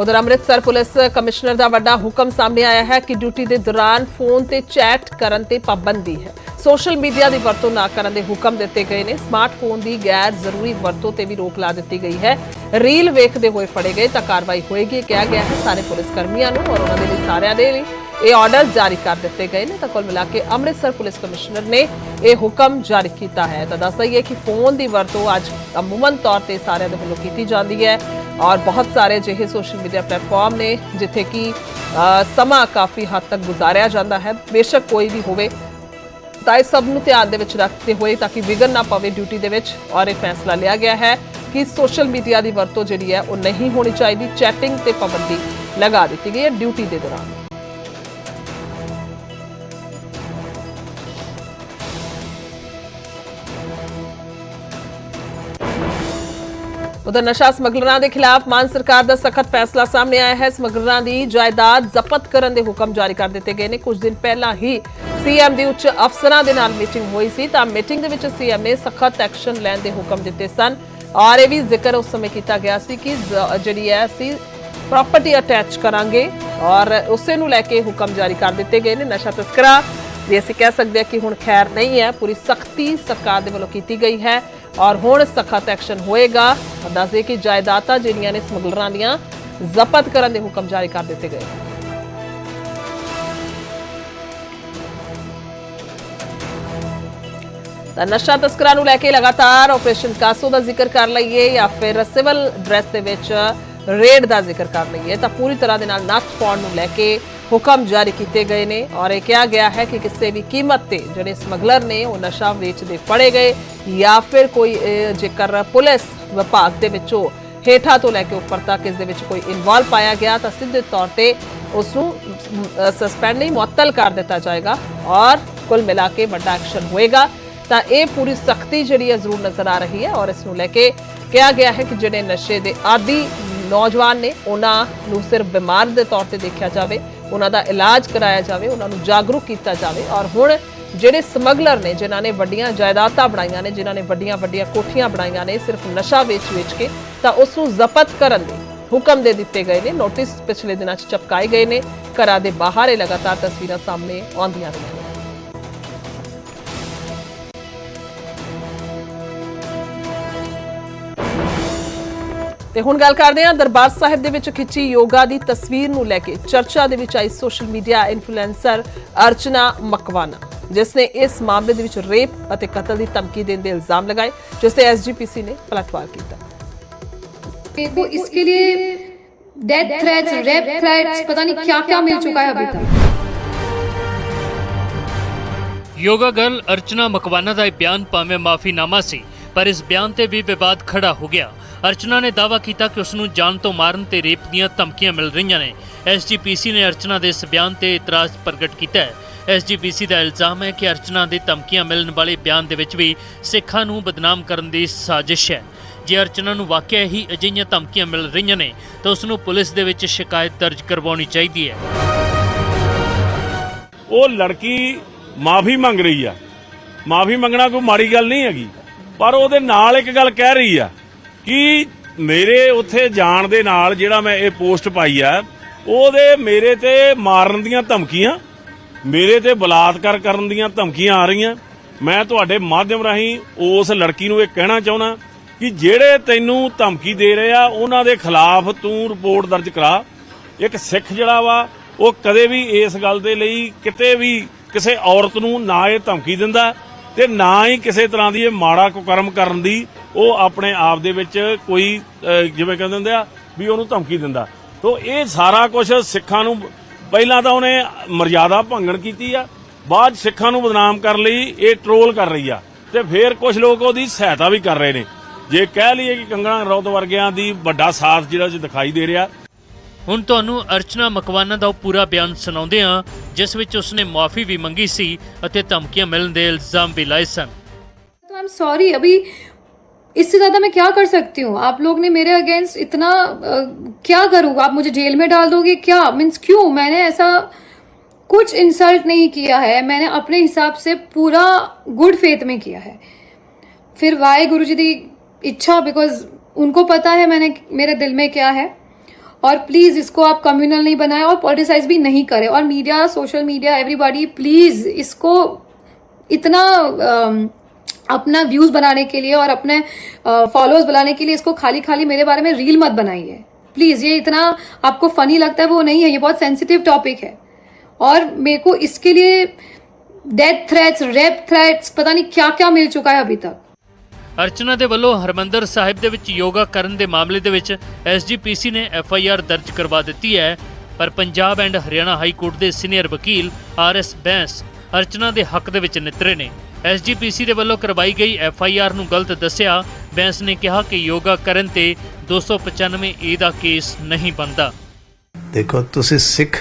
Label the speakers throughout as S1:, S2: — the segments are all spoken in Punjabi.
S1: ਉਧਰ ਅੰਮ੍ਰਿਤਸਰ ਪੁਲਿਸ ਕਮਿਸ਼ਨਰ ਦਾ ਵੱਡਾ ਹੁਕਮ ਸਾਹਮਣੇ ਆਇਆ ਹੈ ਕਿ ਡਿਊਟੀ ਦੇ ਦੌਰਾਨ ਫੋਨ ਤੇ ਚੈਟ ਕਰਨ ਤੇ ਪਾਬੰਦੀ ਹੈ। ਸੋਸ਼ਲ ਮੀਡੀਆ ਦੀ ਵਰਤੋਂ ਨਾ ਕਰਨ ਦੇ ਹੁਕਮ ਦਿੱਤੇ ਗਏ ਨੇ। ਸਮਾਰਟਫੋਨ ਦੀ ਗੈਰ ਜ਼ਰੂਰੀ ਵਰਤੋਂ ਤੇ ਵੀ ਰੋਕ ਲਾ ਦਿੱਤੀ ਗਈ ਹੈ। ਰੀਲ ਵੇਖਦੇ ਹੋਏ ਫੜੇ ਗਏ ਤਾਂ ਕਾਰਵਾਈ ਹੋਏਗੀ ਕਿਹਾ ਗਿਆ ਹੈ। ਸਾਰੇ ਪੁਲਿਸ ਕਰਮੀਆਂ ਨੂੰ ਔਰ ਉਹਨਾਂ ਦੇ ਲਈ ਸਾਰਿਆਂ ਦੇ ਲਈ ਇਹ ਆਰਡਰ ਜਾਰੀ ਕਰ ਦਿੱਤੇ ਗਏ ਨੇ। ਤਾਂ ਕੁੱਲ ਮਿਲਾ ਕੇ ਅੰਮ੍ਰਿਤਸਰ ਪੁਲਿਸ ਕਮਿਸ਼ਨਰ ਨੇ ਇਹ ਹੁਕਮ ਜਾਰੀ ਕੀਤਾ ਹੈ। ਤਾਂ ਦੱਸ ਦਈਏ ਕਿ ਫੋਨ ਦੀ ਵਰਤੋਂ ਅੱਜ ਅਮੂਮਨ ਤੌਰ ਤੇ ਸਾਰਿਆਂ ਦੇ ਵੱਲੋਂ ਕੀਤੀ ਜਾਂਦੀ ਹੈ। ਔਰ ਬਹੁਤ ਸਾਰੇ ਜਿਹੇ ਸੋਸ਼ਲ ਮੀਡੀਆ ਪਲੇਟਫਾਰਮ ਨੇ ਜਿੱਥੇ ਕਿ ਸਮਾਂ ਕਾਫੀ ਹੱਦ ਤੱਕ ਗੁਜ਼ਾਰਿਆ ਜਾਂਦਾ ਹੈ ਬੇਸ਼ੱਕ ਕੋਈ ਵੀ ਹੋਵੇ ਤਾਂ ਇਹ ਸਭ ਨੂੰ ਧਿਆਨ ਦੇ ਵਿੱਚ ਰੱਖਦੇ ਹੋਏ ਤਾਂ ਕਿ ਵਿਗਨ ਨਾ ਪਵੇ ਡਿਊਟੀ ਦੇ ਵਿੱਚ ਔਰ ਇਹ ਫੈਸਲਾ ਲਿਆ ਗਿਆ ਹੈ ਕਿ ਸੋਸ਼ਲ ਮੀਡੀਆ ਦੀ ਵਰਤੋਂ ਜਿਹੜੀ ਹੈ ਉਹ ਨਹੀਂ ਹੋਣੀ ਚਾਹੀਦੀ ਚੈਟਿੰਗ ਤੇ ਪਾਬੰਦੀ ਲਗਾ ਦਿੱਤੀ ਗਈ ਹੈ ਡਿਊਟੀ ਦੇ ਦੌਰਾਨ ਉਧਰ ਨਸ਼ਾ ਸਮਗਲਰਾਂ ਦੇ ਖਿਲਾਫ ਮਾਨ ਸਰਕਾਰ ਦਾ ਸਖਤ ਫੈਸਲਾ ਸਾਹਮਣੇ ਆਇਆ ਹੈ। ਸਮਗਲਰਾਂ ਦੀ ਜਾਇਦਾਦ ਜ਼ਬਤ ਕਰਨ ਦੇ ਹੁਕਮ ਜਾਰੀ ਕਰ ਦਿੱਤੇ ਗਏ ਨੇ। ਕੁਝ ਦਿਨ ਪਹਿਲਾਂ ਹੀ ਸੀਐਮ ਦੀ ਉੱਚ ਅਫਸਰਾਂ ਦੇ ਨਾਲ ਮੀਟਿੰਗ ਹੋਈ ਸੀ ਤਾਂ ਮੀਟਿੰਗ ਦੇ ਵਿੱਚ ਸੀਐਮ ਨੇ ਸਖਤ ਐਕਸ਼ਨ ਲੈਣ ਦੇ ਹੁਕਮ ਦਿੱਤੇ ਸਨ। ਔਰ ਇਹ ਵੀ ਜ਼ਿਕਰ ਉਸ ਸਮੇਂ ਕੀਤਾ ਗਿਆ ਸੀ ਕਿ ਜਿਹੜੀ ਹੈ ਅਸੀਂ ਪ੍ਰਾਪਰਟੀ ਅਟੈਚ ਕਰਾਂਗੇ ਔਰ ਉਸੇ ਨੂੰ ਲੈ ਕੇ ਹੁਕਮ ਜਾਰੀ ਕਰ ਦਿੱਤੇ ਗਏ ਨੇ। ਨਸ਼ਾ ਤਸਕਰਾ ਵੀ ਅਸੀਂ ਕਹਿ ਸਕਦੇ ਹਾਂ ਕਿ ਹੁਣ ਖੈਰ ਨਹੀਂ ਹੈ। ਪੂਰੀ ਸਖਤੀ ਸਰਕਾਰ ਦੇ ਵੱਲੋਂ ਕੀਤੀ ਗਈ ਹੈ। ਔਰ ਹੁਣ ਸਖਤ ਐਕਸ਼ਨ ਹੋਏਗਾ। ਦੱਸਦੇ ਕਿ ਜਾਇਦਾਦਾਂ ਜਿਹੜੀਆਂ ਨੇ ਸਮਗਲਰਾਂ ਦੀਆਂ ਜ਼ਬਤ ਕਰਨ ਦੇ ਹੁਕਮ ਜਾਰੀ ਕਰ ਦਿੱਤੇ ਗਏ। ਤਾਂ ਨਸ਼ਾ ਤਸਕਰਾਂ ਨੂੰ ਲੈ ਕੇ ਲਗਾਤਾਰ ਆਪਰੇਸ਼ਨ ਕਾਸੋ ਦਾ ਜ਼ਿਕਰ ਕਰ ਲਈਏ ਜਾਂ ਫਿਰ ਸਿਵਲ ਡਰੈਸ ਦੇ ਵਿੱਚ ਰੇਡ ਦਾ ਜ਼ਿਕਰ ਕਰ ਲਈਏ ਤਾਂ ਪੂਰੀ ਤਰ੍ਹਾਂ ਦੇ ਨਾਲ ਨੱਥ ਪਾਉਣ ਨੂੰ ਲੈ ਕੇ ਹੁਕਮ ਜਾਰੀ ਕੀਤੇ ਗਏ ਨੇ ਔਰ ਇਹ ਕਿਹਾ ਗਿਆ ਹੈ ਕਿ ਕਿਸੇ ਵੀ ਕੀਮਤ ਤੇ ਜਿਹੜੇ ਸਮਗਲਰ ਨੇ ਉਹ ਨਸ਼ਾ ਵੇਚਦੇ ਫੜੇ ਗਏ ਜਾਂ ਫਿਰ ਕੋਈ ਜੇਕਰ ਪੁਲਿਸ ਵਿਭਾਗ ਦੇ ਵਿੱਚੋਂ ਹੇਠਾਂ ਤੋਂ ਲੈ ਕੇ ਉੱਪਰ ਤੱਕ ਇਸ ਦੇ ਵਿੱਚ ਕੋਈ ਇਨਵੋਲਵ ਪਾਇਆ ਗਿਆ ਤਾਂ ਸਿੱਧੇ ਤੌਰ ਤੇ ਉਸ ਨੂੰ ਸਸਪੈਂਡ ਨਹੀਂ, ਮੁਅੱਤਲ ਕਰ ਦਿੱਤਾ ਜਾਏਗਾ ਔਰ ਕੁੱਲ ਮਿਲਾ ਕੇ ਵੱਡਾ ਐਕਸ਼ਨ ਹੋਏਗਾ। ਤਾਂ ਇਹ ਪੂਰੀ ਸਖਤੀ ਜਿਹੜੀ ਹੈ ਜ਼ਰੂਰ ਨਜ਼ਰ ਆ ਰਹੀ ਹੈ ਔਰ ਇਸ ਨੂੰ ਲੈ ਕੇ ਕਿਹਾ ਗਿਆ ਹੈ ਕਿ ਜਿਹੜੇ ਨਸ਼ੇ ਦੇ ਆਦੀ ਨੌਜਵਾਨ ਨੇ, ਉਹਨਾਂ ਨੂੰ ਸਿਰਫ ਬਿਮਾਰ ਦੇ ਤੌਰ ਤੇ ਦੇਖਿਆ ਜਾਵੇ, ਉਹਨਾਂ ਦਾ ਇਲਾਜ ਕਰਾਇਆ ਜਾਵੇ, ਉਹਨਾਂ ਨੂੰ ਜਾਗਰੂਕ ਕੀਤਾ ਜਾਵੇ ਔਰ ਹੁਣ ਜਿਹੜੇ ਸਮਗਲਰ ਨੇ, ਜਿਨ੍ਹਾਂ ਨੇ ਵੱਡੀਆਂ ਜਾਇਦਾਦਾਂ ਬਣਾਈਆਂ ਨੇ, ਜਿਨ੍ਹਾਂ ਨੇ ਵੱਡੀਆਂ ਵੱਡੀਆਂ ਕੋਠੀਆਂ ਬਣਾਈਆਂ ਨੇ, ਸਿਰਫ ਨਸ਼ਾ ਵੇਚ-ਵੇਚ ਕੇ, ਤਾਂ ਉਸ ਨੂੰ ਜ਼ਬਤ ਕਰਨ ਦੇ ਹੁਕਮ ਦੇ ਦਿੱਤੇ ਗਏ ਨੇ। ਨੋਟਿਸ ਪਿਛਲੇ ਦਿਨਾਂ 'ਚ ਚਪਕਾਏ ਗਏ ਨੇ। ਘਰਾਂ ਦੇ ਬਾਹਰ ਇਹ ਲਗਾਤਾਰ ਤਸਵੀਰਾਂ ਸਾਹਮਣੇ ਆਉਂਦੀਆਂ ਰਹੀਆਂ ਨੇ। ਤੇ ਹੁਣ ਗੱਲ ਕਰਦੇ ਹਾਂ ਦਰਬਾਰ ਸਾਹਿਬ ਦੇ ਵਿੱਚ ਖਿੱਚੀ ਯੋਗਾ ਦੀ ਤਸਵੀਰ ਨੂੰ ਲੈ ਕੇ ਚਰਚਾ ਦੇ ਵਿੱਚ ਆਈ social media influencer Archana Makwana ਜਿਸ ਨੇ ਇਸ ਮਾਮਲੇ ਦੇ ਵਿੱਚ ਰੇਪ ਅਤੇ ਕਤਲ ਦੀ ਧਮਕੀ ਦੇਣ ਦੇ ਇਲਜ਼ਾਮ ਲਗਾਏ ਜਿਸ ਤੇ ਐਸਜੀਪੀਸੀ ਨੇ ਪਲਟਵਾਰ ਕੀਤਾ
S2: को इसके लिए डेथ थ्रेट्स रेप थ्रेट्स पता नहीं क्या क्या मिल चुका है अभी तक
S3: ਯੋਗਾ ਗਰਲ ਅਰਚਨਾ ਮਕਵਾਨਾ ਦਾ ਇਹ ਬਿਆਨ ਭਾਵੇਂ ਮਾਫੀਨਾਮਾ ਸੀ ਪਰ ਇਸ ਬਿਆਨ ਤੇ ਵੀ ਵਿਵਾਦ ਖੜਾ ਹੋ ਗਿਆ ਅਰਚਨਾ ਨੇ ਦਾਅਵਾ ਕੀਤਾ ਕਿ ਉਸ ਨੂੰ ਜਾਨ ਤੋਂ ਮਾਰਨ ਤੇ ਰੇਪ ਦੀਆਂ ਧਮਕੀਆਂ ਮਿਲ ਰਹੀਆਂ ਨੇ। ਐਸਜੀਪੀਸੀ ਨੇ ਅਰਚਨਾ ਦੇ ਇਸ ਬਿਆਨ ਤੇ ਇਤਰਾਜ਼ ਪ੍ਰਗਟ ਕੀਤਾ ਹੈ। ਐਸਜੀਪੀਸੀ ਦਾ ਇਲਜ਼ਾਮ ਹੈ ਕਿ ਅਰਚਨਾ ਦੇ ਧਮਕੀਆਂ ਮਿਲਣ ਵਾਲੇ ਬਿਆਨ ਦੇ ਵਿੱਚ ਵੀ ਸਿੱਖਾਂ ਨੂੰ ਬਦਨਾਮ ਕਰਨ ਦੀ ਸਾਜ਼ਿਸ਼ ਹੈ। ਜੇ ਅਰਚਨਾ ਨੂੰ ਵਾਕਿਆ ਹੀ ਅਜਿਹੀਆਂ ਧਮਕੀਆਂ ਮਿਲ ਰਹੀਆਂ ਨੇ, ਤਾਂ ਉਸ ਨੂੰ ਪੁਲਿਸ ਦੇ ਵਿੱਚ ਸ਼ਿਕਾਇਤ ਦਰਜ ਕਰਵਾਉਣੀ ਚਾਹੀਦੀ ਹੈ।
S4: ਉਹ ਲੜਕੀ ਮਾਫੀ ਮੰਗ ਰਹੀ ਆ। ਮਾਫੀ ਮੰਗਣਾ ਕੋਈ ਮਾੜੀ ਗੱਲ ਨਹੀਂ ਹੈਗੀ, ਪਰ ਉਹਦੇ ਨਾਲ ਇੱਕ ਗੱਲ ਕਹਿ ਰਹੀ ਆ ਕਿ ਮੇਰੇ ਉੱਥੇ ਜਾਣ ਦੇ ਨਾਲ ਜਿਹੜਾ ਮੈਂ ਇਹ ਪੋਸਟ ਪਾਈ ਆ, ਉਹਦੇ ਮੇਰੇ ਤੇ ਮਾਰਨ ਦੀਆਂ ਧਮਕੀਆਂ, ਮੇਰੇ ਤੇ ਬਲਾਤਕਾਰ ਕਰਨ ਦੀਆਂ ਧਮਕੀਆਂ ਆ ਰਹੀਆਂ। ਮੈਂ ਤੁਹਾਡੇ ਮਾਧਿਅਮ ਰਾਹੀਂ ਉਸ ਲੜਕੀ ਨੂੰ ਇਹ ਕਹਿਣਾ ਚਾਹੁੰਦਾ ਕਿ ਜਿਹੜੇ ਤੈਨੂੰ ਧਮਕੀ ਦੇ ਰਹੇ ਆ, ਉਹਨਾਂ ਦੇ ਖਿਲਾਫ ਤੂੰ ਰਿਪੋਰਟ ਦਰਜ ਕਰਾ। ਇੱਕ ਸਿੱਖ ਜਿਹੜਾ ਵਾ, ਉਹ ਕਦੇ ਵੀ ਇਸ ਗੱਲ ਦੇ ਲਈ ਕਿਤੇ ਵੀ ਕਿਸੇ ਔਰਤ ਨੂੰ ਨਾ ਇਹ ਧਮਕੀ ਦਿੰਦਾ ਤੇ ਨਾ ਹੀ ਕਿਸੇ ਤਰ੍ਹਾਂ ਦੀ ਇਹ ਮਾੜਾ ਕੁਕਰਮ ਕਰਨ ਦੀ ਉਹ ਆਪਣੇ ਆਪ ਦੇ ਵਿੱਚ ਕੋਈ ਜਿਵੇਂ ਕਹਿੰਦੇ ਹੁੰਦੇ ਆ ਵੀ ਉਹਨੂੰ ਧਮਕੀ ਦਿੰਦਾ। ਤੋਂ ਇਹ ਸਾਰਾ ਕੁਝ ਸਿੱਖਾਂ ਨੂੰ ਪਹਿਲਾਂ ਤਾਂ ਉਹਨੇ ਮਰਜ਼ਾਦਾ ਭੰਗਣ ਕੀਤੀ ਆ ਬਾਅਦ ਸਿੱਖਾਂ ਨੂੰ ਬਦਨਾਮ ਕਰਨ ਲਈ ਇਹ ਟ੍ਰੋਲ ਕਰ ਰਹੀ ਆ। ਤੇ ਫਿਰ ਕੁਝ ਲੋਕ ਉਹਦੀ ਸਹਾਇਤਾ ਵੀ ਕਰ ਰਹੇ ਨੇ। ਜੇ ਕਹਿ ਲਈਏ ਕਿ ਕੰਗਣਾ ਰੌਤ ਵਰਗਿਆਂ ਦੀ ਵੱਡਾ ਸਾਥ ਜਿਹੜਾ ਜਿ ਦਿਖਾਈ ਦੇ ਰਿਹਾ।
S3: ਹੁਣ ਤੁਹਾਨੂੰ ਅਰਚਨਾ ਮਕਵਾਨਾ ਦਾ ਪੂਰਾ ਬਿਆਨ ਸੁਣਾਉਂਦੇ ਆ ਜਿਸ ਵਿੱਚ ਉਸਨੇ ਮਾਫੀ ਵੀ ਮੰਗੀ ਸੀ ਅਤੇ ਧਮਕੀਆਂ ਮਿਲਣ ਦੇ ਇਲਜ਼ਾਮ ਵੀ ਲਾਏ ਸਨ।
S2: ਆਮ ਸੌਰੀ ਅਭੀ इससे ज़्यादा मैं क्या कर सकती हूँ? आप लोग ने मेरे अगेंस्ट इतना अ, क्या करूँ? आप मुझे जेल में डाल दोगे क्या? मीन्स क्यों? मैंने ऐसा कुछ इंसल्ट नहीं किया है। मैंने अपने हिसाब से पूरा गुड फेथ में किया है। फिर वाहे गुरु जी की इच्छा बिकॉज़ उनको पता है मैंने मेरे दिल में क्या है। और प्लीज़ इसको आप कम्युनल नहीं बनाएँ और पॉलिटिसाइज भी नहीं करें। और media social media everybody please इसको इतना अम, अपना व्यूज बनाने के लिए और अपने फॉलोअर्स बनाने के लिए इसको खाली खाली मेरे बारे में रील मत बनाइए प्लीज ये इतना आपको फनी लगता है वो नहीं है ये बहुत सेंसिटिव टॉपिक है और मेरे को इसके लिए डेथ थ्रेट्स रेप थ्रेट्स पता नहीं क्या क्या मिल चुका है अभी तक
S3: ਅਰਚਨਾ ਦੇ ਵੱਲੋਂ ਹਰਮੰਦਰ ਸਾਹਿਬ ਦੇ ਵਿੱਚ ਯੋਗਾ ਕਰਨ ਦੇ ਮਾਮਲੇ ਦੇ ਵਿੱਚ ਐਸਜੀਪੀਸੀ ਨੇ ਐਫਆਈਆਰ ਦਰਜ ਕਰਵਾ ਦਿੱਤੀ ਹੈ ਪਰ Punjab and Haryana high court ਦੇ ਸੀਨੀਅਰ ਵਕੀਲ ਆਰਐਸ ਬੈਂਸ ਅਰਚਨਾ ਦੇ ਹੱਕ ਦੇ ਵਿੱਚ ਨਿਤਰੇ ਨੇ ਐਸਜੀਪੀਸੀ ਦੇ ਵੱਲੋਂ ਕਰਵਾਈ ਗਈ ਐਫਆਈਆਰ ਨੂੰ ਗਲਤ ਦੱਸਿਆ, ਬੈਂਸ ਨੇ ਕਿਹਾ ਕਿ ਯੋਗਾ ਕਰਨ ਤੇ 295 ਏ ਦਾ ਕੇਸ ਨਹੀਂ ਬਣਦਾ।
S5: ਦੇਖੋ, ਤੁਸੀਂ ਸਿੱਖ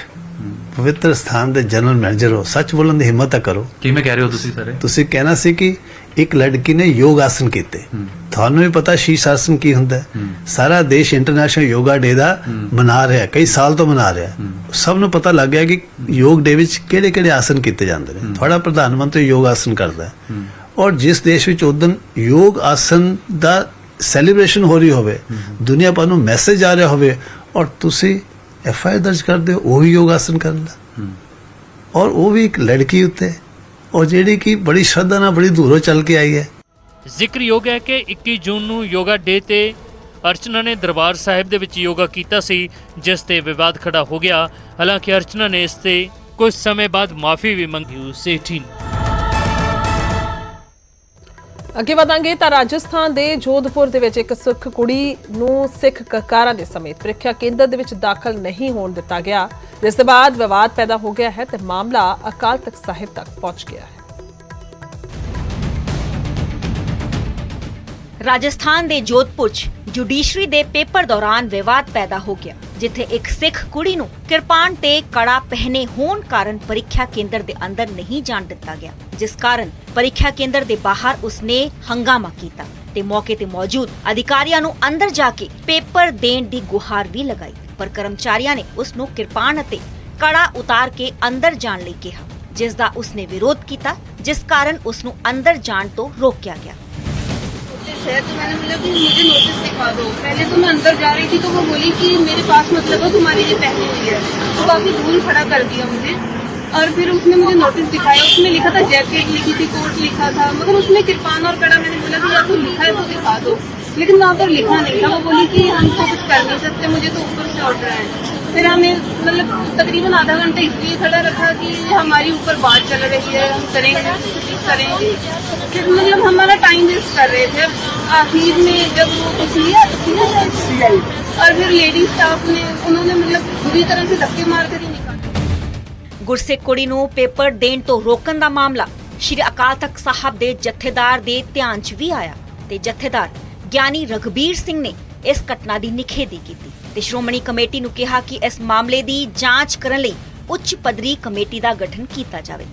S5: ਪਵਿੱਤਰ ਸਥਾਨ ਦੇ ਜਨਰਲ ਮੈਨੇਜਰ ਹੋ ਸੱਚ ਬੋਲਣ ਦੀ ਹਿੰਮਤ ਤਾਂ ਕਰੋ।
S6: ਕਿਵੇਂ ਕਹਿ ਰਹੇ ਹੋ ਤੁਸੀਂ ਸਾਰੇ?
S5: ਤੁਸੀਂ ਕਹਿਣਾ ਸੀ ਕਿ ਇੱਕ ਲੜਕੀ ਨੇ ਯੋਗ ਆਸਨ ਕੀਤੇ। ਤੁਹਾਨੂੰ ਵੀ ਪਤਾ ਸ਼ੀਸ਼ ਆਸਨ ਕੀ ਹੁੰਦਾ। ਸਾਰਾ ਦੇਸ਼ ਇੰਟਰਨੈਸ਼ਨਲ ਯੋਗਾ ਡੇ ਦਾ ਮਨਾ ਰਿਹਾ ਕਈ ਸਾਲ ਤੋਂ ਮਨਾ ਰਿਹਾ। ਸਭ ਨੂੰ ਪਤਾ ਲੱਗ ਗਿਆ ਕਿ ਯੋਗ ਡੇ ਵਿੱਚ ਕਿਹੜੇ ਕਿਹੜੇ ਆਸਨ ਕੀਤੇ ਜਾਂਦੇ ਨੇ। ਤੁਹਾਡਾ ਪ੍ਰਧਾਨ ਮੰਤਰੀ ਯੋਗ ਆਸਨ ਕਰਦਾ ਹੈ। ਔਰ ਜਿਸ ਦੇਸ਼ ਵਿੱਚ ਉਦਨ ਯੋਗ ਆਸਨ ਦਾ ਸੈਲੀਬ੍ਰੇਸ਼ਨ ਹੋ ਰਹੀ ਹੋਵੇ ਦੁਨੀਆ ਭਰ ਨੂੰ ਮੈਸੇਜ ਆ ਰਿਹਾ ਹੋਵੇ ਔਰ ਤੁਸੀਂ ਐਫ ਆਈ ਦਰਜ ਕਰਦੇ ਹੋ ਉਹ ਵੀ ਯੋਗ ਆਸਨ ਕਰਨ ਦਾ। ਔਰ ਉਹ ਵੀ ਇੱਕ ਲੜਕੀ ਉੱਤੇ। ਔਰ ਜਿਹੜੀ ਕਿ ਬੜੀ ਸ਼ਰਧਾ ਨਾਲ ਬੜੀ ਦੂਰੋਂ ਚੱਲ ਕੇ ਆਈ ਹੈ।
S3: ਜ਼ਿਕਰਯੋਗ ਹੈ ਕਿ 21 ਜੂਨ ਨੂੰ ਯੋਗਾ ਡੇ ਤੇ ਅਰਚਨਾ ਨੇ ਦਰਬਾਰ ਸਾਹਿਬ ਦੇ ਵਿੱਚ ਯੋਗਾ ਕੀਤਾ ਸੀ ਜਿਸ ਤੇ ਵਿਵਾਦ ਖੜਾ ਹੋ ਗਿਆ। ਹਾਲਾਂਕਿ ਅਰਚਨਾ ਨੇ ਇਸ ਤੇ ਕੁਝ ਸਮੇਂ ਬਾਅਦ ਮਾਫੀ ਵੀ ਮੰਗੀ। ਉਸ 18
S1: ਅੱਗੇ ਵਧਾਂਗੇ ਤਾਂ ਰਾਜਸਥਾਨ ਦੇ ਜੋਧਪੁਰ ਦੇ ਵਿੱਚ ਇੱਕ ਸਿੱਖ ਕੁੜੀ ਨੂੰ ਸਿੱਖ ਕਕਾਰਾਂ ਦੇ ਸਮੇਤ ਪ੍ਰੀਖਿਆ ਕੇਂਦਰ ਦੇ ਵਿੱਚ ਦਾਖਲ ਨਹੀਂ ਹੋਣ ਦਿੱਤਾ ਗਿਆ। ਜਿਸ ਦੇ ਬਾਅਦ ਵਿਵਾਦ ਪੈਦਾ ਹੋ ਗਿਆ ਹੈ ਤੇ ਮਾਮਲਾ ਅਕਾਲ ਤਖਤ ਸਾਹਿਬ ਤੱਕ ਪਹੁੰਚ ਗਿਆ ਹੈ।
S7: ਰਾਜਸਥਾਨ ਦੇ ਜੋਧਪੁਰ 'ਚ ਜੁਡੀਸ਼ਰੀ ਦੇ ਪੇਪਰ ਦੌਰਾਨ ਵਿਵਾਦ ਪੈਦਾ ਹੋ ਗਿਆ। ਜਿੱਥੇ ਇੱਕ ਸਿੱਖ ਕੁੜੀ ਨੂੰ ਕਿਰਪਾਨ ਤੇ ਕੜਾ ਪਹਿਨੇ ਹੋਣ ਕਾਰਨ ਪ੍ਰੀਖਿਆ ਕੇਂਦਰ ਦੇ ਅੰਦਰ ਨਹੀਂ ਜਾਣ ਦਿੱਤਾ ਗਿਆ, ਜਿਸ ਕਾਰਨ ਪ੍ਰੀਖਿਆ ਕੇਂਦਰ ਦੇ ਬਾਹਰ ਉਸਨੇ ਹੰਗਾਮਾ ਕੀਤਾ ਤੇ ਮੌਕੇ ਤੇ ਮੌਜੂਦ ਅਧਿਕਾਰੀਆਂ ਨੂੰ ਅੰਦਰ ਜਾ ਕੇ ਪੇਪਰ ਦੇਣ ਦੀ ਗੁਹਾਰ ਵੀ ਲਗਾਈ, ਪਰ ਕਰਮਚਾਰੀਆਂ ਨੇ ਉਸ ਨੂੰ ਕਿਰਪਾਨ ਅਤੇ ਕੜਾ ਉਤਾਰ ਕੇ ਅੰਦਰ ਜਾਣ ਲਈ ਕਿਹਾ, ਜਿਸ ਦਾ ਉਸਨੇ ਵਿਰੋਧ ਕੀਤਾ, ਜਿਸ ਕਾਰਨ ਉਸ ਨੂੰ ਅੰਦਰ ਜਾਣ ਤੋਂ ਰੋਕਿਆ ਗਿਆ।
S8: है तो मैंने बोला कि मुझे नोटिस दिखा दो। पहले तो मैं अंदर जा रही थी तो वो बोली कि मेरे पास मतलब है, तुम्हारी ये पहनी हुई है। तो काफ़ी धूल खड़ा कर दिया मुझे। और फिर उसने मुझे नोटिस दिखाया। उसमें लिखा था जैकेट लिखी थी कोट लिखा था। मगर उसमें किरपान और कड़ा मैंने बोला कि आपको लिखा है तो दिखा दो। लेकिन वहाँ पर लिखा नहीं था वो बोली कि हम तो कुछ कर नहीं सकते मुझे तो ऊपर से ऑर्डर है फिर हमें मतलब तकरीबन आधा घंटा इसलिए खड़ा रखा कि हमारी ऊपर बात चल रही है हम करेंगे कुछ करेंगे फिर मतलब हमारा टाइम वेस्ट कर रहे थे आखिर में जब वो कुछ लिया और फिर लेडी स्टाफ ने उन्होंने मतलब बुरी तरह से धक्के मार कर ही निकाला
S7: ਗੁਰਸਿੱਖ ਕੁੜੀ ਨੂੰ ਪੇਪਰ ਦੇਣ ਤੋਂ ਰੋਕਣ ਦਾ ਮਾਮਲਾ ਸ਼੍ਰੀ ਅਕਾਲ ਤਖਤ ਸਾਹਿਬ ਦੇ ਜਥੇਦਾਰ ਦੇ ਧਿਆਨ 'ਚ ਵੀ ਆਇਆ ਤੇ ਜਥੇਦਾਰ ਗਿਆਨੀ ਰਘਬੀਰ ਸਿੰਘ ਨੇ ਇਸ ਘਟਨਾ ਦੀ ਨਿਖੇਧੀ ਕੀਤੀ ਤੇ ਸ਼੍ਰੋਮਣੀ ਕਮੇਟੀ ਨੂੰ ਕਿਹਾ ਕਿ ਇਸ ਮਾਮਲੇ ਦੀ ਜਾਂਚ ਕਰਨ ਲਈ ਉੱਚ ਪੱਧਰੀ ਕਮੇਟੀ ਦਾ ਗਠਨ ਕੀਤਾ ਜਾਵੇ,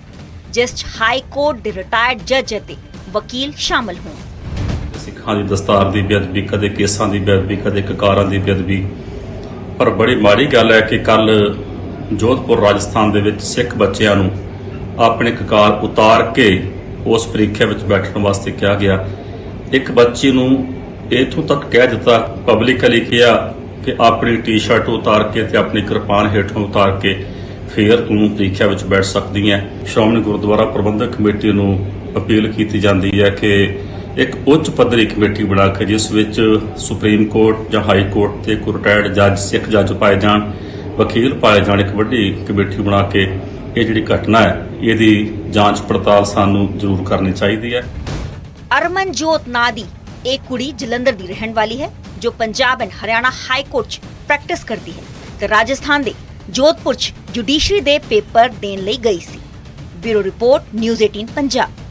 S7: ਜਿਸ 'ਚ ਹਾਈ ਕੋਰਟ ਦੇ ਰਿਟਾਇਰਡ ਜੱਜ ਅਤੇ ਵਕੀਲ ਸ਼ਾਮਲ ਹੋਣ।
S9: ਸਿੱਖਾਂ ਦੀ ਦਸਤਾਰ ਦੀ ਬੇਅਦਬੀ ਕਦੇ ਕੇਸਾਂ ਦੀ ਬੇਅਦਬੀ ਕਦੇ ਕਕਾਰਾਂ ਦੀ ਬੇਅਦਬੀ ਪਰ ਬੜੀ ਮਾੜੀ ਗੱਲ ਹੈ ਕਿ ਕੱਲ ਜੋਧਪੁਰ ਰਾਜਸਥਾਨ ਦੇ ਵਿੱਚ ਸਿੱਖ ਬੱਚਿਆਂ ਨੂੰ ਆਪਣੇ ਕਕਾਰ ਉਤਾਰ ਕੇ ਉਸ ਪ੍ਰੀਖਿਆ ਵਿੱਚ ਬੈਠਣ ਵਾਸਤੇ ਕਿਹਾ ਗਿਆ। ਇੱਕ ਬੱਚੀ ਨੂੰ ਇਥੋਂ ਤੱਕ ਕਹਿ ਦਿੱਤਾ ਪਬਲਿਕਲੀ ਕਿਹਾ ਕਿ ਆਪਣੀ ਟੀ-ਸ਼ਰਟ ਉਤਾਰ ਕੇ ਤੇ ਆਪਣੀ ਕਿਰਪਾਨ ਹੇਠੋਂ ਉਤਾਰ ਕੇ ਫੇਰ ਤੂੰ ਪ੍ਰੀਖਿਆ ਵਿੱਚ ਬੈਠ ਸਕਦੀ ਹੈ। ਸ਼੍ਰੋਮਣੀ ਗੁਰਦੁਆਰਾ ਪ੍ਰਬੰਧਕ ਕਮੇਟੀ ਨੂੰ ਅਪੀਲ ਕੀਤੀ ਜਾਂਦੀ ਹੈ ਕਿ ਇੱਕ ਉੱਚ ਪੱਧਰੀ ਕਮੇਟੀ ਬਣਾ ਕੇ ਜਿਸ ਵਿੱਚ ਸੁਪਰੀਮ ਕੋਰਟ ਜਾਂ ਹਾਈ ਕੋਰਟ ਤੇ ਕੋਈ ਰਿਟਾਇਰਡ ਜੱਜ ਸਿੱਖ ਜੱਜ ਪਾਏ ਜਾਣ, ਵਕੀਲ ਪਾਏ ਜਾਣ, ਇੱਕ ਵੱਡੀ ਕਮੇਟੀ ਬਣਾ ਕੇ ਇਹ ਜਿਹੜੀ ਘਟਨਾ ਹੈ, ਇਹਦੀ ਜਾਂਚ ਪੜਤਾਲ ਸਾਨੂੰ ਜ਼ਰੂਰ ਕਰਨੀ ਚਾਹੀਦੀ ਹੈ।
S7: ਅਰਮਨਜੋਤ ਨਾਂ ਦੀ ਇਹ ਕੁੜੀ ਜਲੰਧਰ ਦੀ ਰਹਿਣ ਵਾਲੀ ਹੈ ਜੋ Punjab and Haryana high court 'ਚ ਪ੍ਰੈਕਟਿਸ ਕਰਦੀ ਹੈ ਤੇ ਰਾਜਸਥਾਨ ਦੇ ਜੋਧਪੁਰ 'ਚ ਜੁਡੀਸ਼ਰੀ ਦੇ ਪੇਪਰ ਦੇਣ ਲਈ ਗਈ ਸੀ ਬਿਊਰੋ ਰਿਪੋਰਟ ਨਿਊਜ਼ 18 ਪੰਜਾਬ